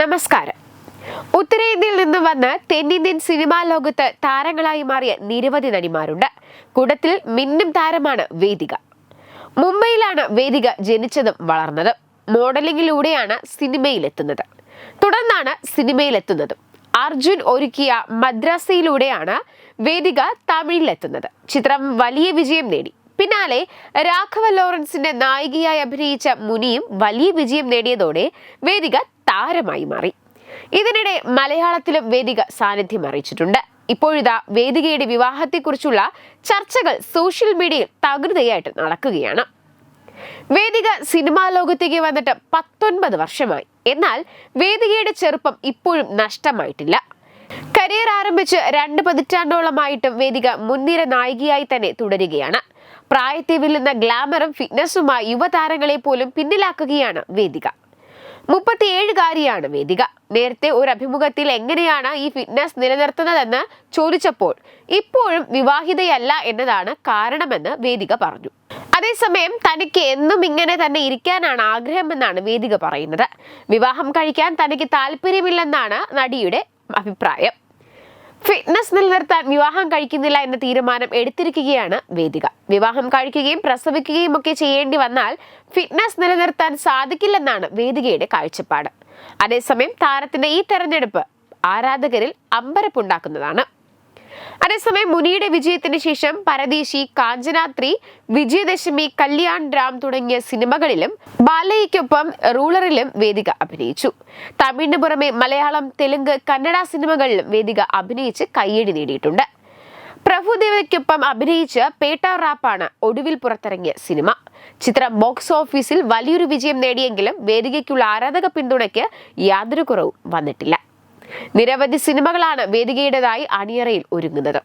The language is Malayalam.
നമസ്കാരം. ഉത്തരേന്ത്യയിൽ നിന്ന് വന്ന് തെന്നിന്ത്യൻ സിനിമാ ലോകത്ത് താരങ്ങളായി മാറിയ നിരവധി നടിമാരുണ്ട്. കൂടത്തിൽ മിന്നും താരമാണ് വേദിക. മുംബൈയിലാണ് വേദിക ജനിച്ചതും വളർന്നതും. മോഡലിംഗിലൂടെയാണ് സിനിമയിലെത്തുന്നത്. തുടർന്നാണ് സിനിമയിലെത്തുന്നതും. അർജുൻ ഒരുക്കിയ മദ്രാസയിലൂടെയാണ് വേദിക തമിഴിലെത്തുന്നത്. ചിത്രം വലിയ വിജയം നേടി. പിന്നാലെ രാഘവ ലോറൻസിന്റെ നായികയായി അഭിനയിച്ച മുനിയും വലിയ വിജയം നേടിയതോടെ വേദിക താരമായി മാറി. ഇതിനിടെ മലയാളത്തിലും വേദിക സാന്നിധ്യം അറിയിച്ചിട്ടുണ്ട്. ഇപ്പോഴിതാ വേദികയുടെ വിവാഹത്തെക്കുറിച്ചുള്ള ചർച്ചകൾ സോഷ്യൽ മീഡിയയിൽ തകൃതയായിട്ട് നടക്കുകയാണ്. വേദിക സിനിമാ ലോകത്തേക്ക് വന്നിട്ട് പത്തൊൻപത് വർഷമായി. എന്നാൽ വേദികയുടെ ചെറുപ്പം ഇപ്പോഴും നഷ്ടമായിട്ടില്ല. കരിയർ ആരംഭിച്ച് രണ്ട് പതിറ്റാണ്ടോളമായിട്ടും വേദിക മുൻനിര നായികയായി തന്നെ തുടരുകയാണ്. പ്രായത്തെ വില്ലുന്ന ഗ്ലാമറും ഫിറ്റ്നസ്സുമായി യുവതാരങ്ങളെ പോലും പിന്നിലാക്കുകയാണ് വേദിക. മുപ്പത്തിയേഴുകാരിയാണ് വേദിക. നേരത്തെ ഒരു അഭിമുഖത്തിൽ എങ്ങനെയാണ് ഈ ഫിറ്റ്നസ് നിലനിർത്തുന്നതെന്ന് ചോദിച്ചപ്പോൾ ഇപ്പോഴും വിവാഹിതയല്ല എന്നതാണ് കാരണമെന്ന് വേദിക പറഞ്ഞു. അതേസമയം തനിക്ക് എന്നും ഇങ്ങനെ തന്നെ ഇരിക്കാനാണ് ആഗ്രഹമെന്നാണ് വേദിക പറയുന്നത്. വിവാഹം കഴിക്കാൻ തനിക്ക് താല്പര്യമില്ലെന്നാണ് നടിയുടെ അഭിപ്രായം. ഫിറ്റ്നസ് നിലനിർത്താൻ വിവാഹം കഴിക്കുന്നില്ല എന്ന തീരുമാനം എടുത്തിരിക്കുകയാണ് വേദിക. വിവാഹം കഴിക്കുകയും പ്രസവിക്കുകയും ഒക്കെ ചെയ്യേണ്ടി വന്നാൽ ഫിറ്റ്നസ് നിലനിർത്താൻ സാധിക്കില്ലെന്നാണ് വേദികയുടെ കാഴ്ചപ്പാട്. അതേസമയം താരത്തിന്റെ ഈ തെരഞ്ഞെടുപ്പ് ആരാധകരിൽ അമ്പരപ്പുണ്ടാക്കുന്നതാണ്. അതേസമയം മുനിയുടെ വിജയത്തിന് ശേഷം പരദേശി കാഞ്ചനാത്രി വിജയദശമി കല്യാൺ രാം തുടങ്ങിയ സിനിമകളിലും ബാലയ്ക്കൊപ്പം റൂളറിലും വേദിക അഭിനയിച്ചു. തമിഴിന് പുറമെ മലയാളം തെലുങ്ക് കന്നഡ സിനിമകളിലും വേദിക അഭിനയിച്ച് കയ്യടി നേടിയിട്ടുണ്ട്. പ്രഭുദേവയ്ക്കൊപ്പം അഭിനയിച്ച് പേട്ട റാപ്പാണ് ഒടുവിൽ പുറത്തിറങ്ങിയ സിനിമ. ചിത്രം ബോക്സ് ഓഫീസിൽ വലിയൊരു വിജയം നേടിയെങ്കിലും വേദികയ്ക്കുള്ള ആരാധക പിന്തുണയ്ക്ക് യാതൊരു കുറവും വന്നിട്ടില്ല. നിരവധി സിനിമകളാണ് വേദികയുടേതായി അണിയറയിൽ ഒരുങ്ങുന്നത്.